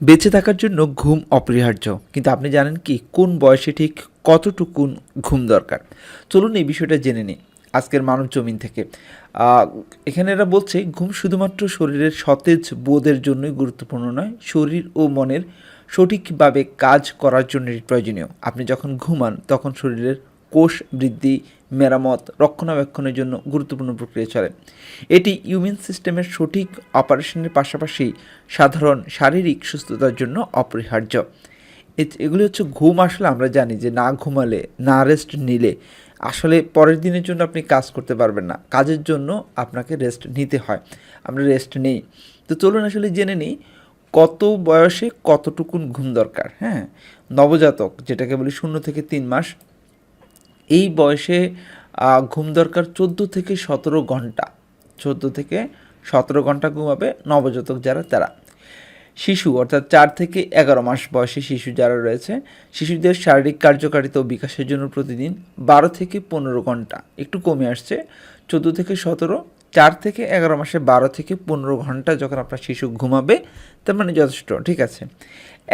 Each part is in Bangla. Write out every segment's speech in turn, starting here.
বেঁচে থাকার জন্য ঘুম অপরিহার্য। কিন্তু আপনি জানেন কি, কোন বয়সে ঠিক কতটুকুন ঘুম দরকার? চলুন এই বিষয়টা জেনে নিই আজকের মানব জমিন থেকে। এখানে এরা বলছে, ঘুম শুধুমাত্র শরীরের সতেজ বোধের জন্যই গুরুত্বপূর্ণ নয়, শরীর ও মনের সঠিকভাবে কাজ করার জন্য প্রয়োজনীয়। আপনি যখন ঘুমান, তখন শরীরের কোষ বৃদ্ধি, মেরামত, রক্ষণাবেক্ষণের জন্য গুরুত্বপূর্ণ প্রক্রিয়া চলে। এটি ইউমিন সিস্টেমের সঠিক অপারেশনের পাশাপাশি সাধারণ শারীরিক সুস্থতার জন্য অপরিহার্য। এগুলি হচ্ছে ঘুম আসলে আমরা জানি যে না ঘুমালে, না রেস্ট নিলে আসলে পরের দিনের জন্য আপনি কাজ করতে পারবেন না। কাজের জন্য আপনাকে রেস্ট নিতে হয়। আমরা রেস্ট নেই। তো চলুন আসলে জেনে নিই কত বয়সে কতটুকুন ঘুম দরকার হ্যাঁ? নবজাতক, যেটাকে বলি শূন্য থেকে তিন মাস এই বয়সে ঘুম দরকার চোদ্দ থেকে সতেরো ঘণ্টা। চোদ্দ থেকে সতেরো ঘণ্টা ঘুমাবে নবজাতক যারা, তারা। শিশু, অর্থাৎ চার থেকে এগারো মাস বয়সী শিশু যারা রয়েছে, শিশুদের শারীরিক কার্যকারিতা ও বিকাশের জন্য প্রতিদিন বারো থেকে পনেরো ঘণ্টা। একটু কমে আসছে, চোদ্দ থেকে সতেরো, চার থেকে এগারো মাসে বারো থেকে পনেরো ঘণ্টা যখন আপনার শিশু ঘুমাবে, তার মানে যথেষ্ট, ঠিক আছে।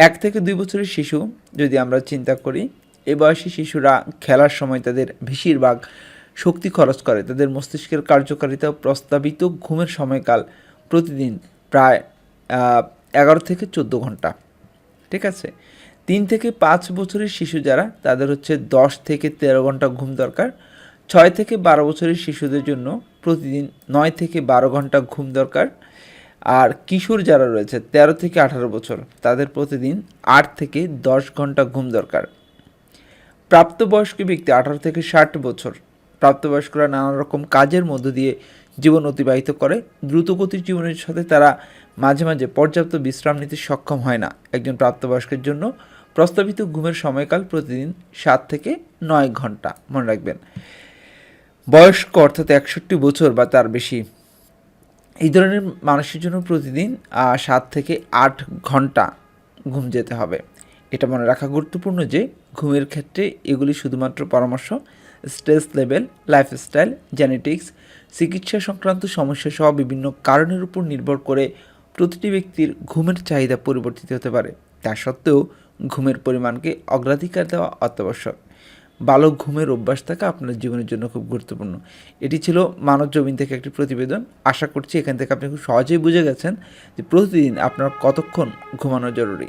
এক থেকে দুই বছরের শিশু, যদি আমরা চিন্তা করি এ বয়সী শিশুরা খেলার সময় তাদের বেশিরভাগ শক্তি খরচ করে। তাদের মস্তিষ্কের কার্যকারিতা প্রস্তাবিত ঘুমের সময়কাল প্রতিদিন প্রায় এগারো থেকে চোদ্দ ঘণ্টা। ঠিক আছে? তিন থেকে পাঁচ বছরের শিশু যারা, তাদের হচ্ছে দশ থেকে তেরো ঘণ্টা ঘুম দরকার। ছয় থেকে বারো বছরের শিশুদের জন্য প্রতিদিন নয় থেকে বারো ঘণ্টা ঘুম দরকার। আর কিশোর যারা রয়েছে, তেরো থেকে আঠারো বছর, তাদের প্রতিদিন আট থেকে দশ ঘণ্টা ঘুম দরকার। প্রাপ্তবয়স্ক ব্যক্তি আঠারো থেকে ষাট বছর। প্রাপ্তবয়স্করা নানা রকম কাজের মধ্য দিয়ে জীবন অতিবাহিত করে। দ্রুতগতির জীবনের সাথে তারা মাঝে মাঝে পর্যাপ্ত বিশ্রাম নিতে সক্ষম হয় না। একজন প্রাপ্তবয়স্কের জন্য প্রস্তাবিত ঘুমের সময়কাল প্রতিদিন সাত থেকে নয় ঘণ্টা। মনে রাখবেন, বয়স্ক অর্থাৎ একষট্টি বছর বা তার বেশি। এই ধরনের মানুষের জন্য প্রতিদিন সাত থেকে আট ঘণ্টা ঘুম যেতে হবে। এটা মনে রাখা গুরুত্বপূর্ণ যে ঘুমের ক্ষেত্রে এগুলি শুধুমাত্র পরামর্শ স্ট্রেস লেভেল লাইফস্টাইল জেনেটিক্স চিকিৎসা সংক্রান্ত সমস্যা সহ বিভিন্ন কারণের উপর নির্ভর করে প্রতিটি ব্যক্তির ঘুমের চাহিদা পরিবর্তিত হতে পারে। তা সত্ত্বেও ঘুমের পরিমাণকে অগ্রাধিকার দেওয়া অত্যাবশ্যক। ভালো ঘুমের অভ্যাস থাকা আপনার জীবনের জন্য খুব গুরুত্বপূর্ণ। এটি ছিল মানব জমিন থেকে একটি প্রতিবেদন। আশা করছি এখান থেকে আপনি খুব সহজেই বুঝে গেছেন যে প্রতিদিন আপনার কতক্ষণ ঘুমানো জরুরি।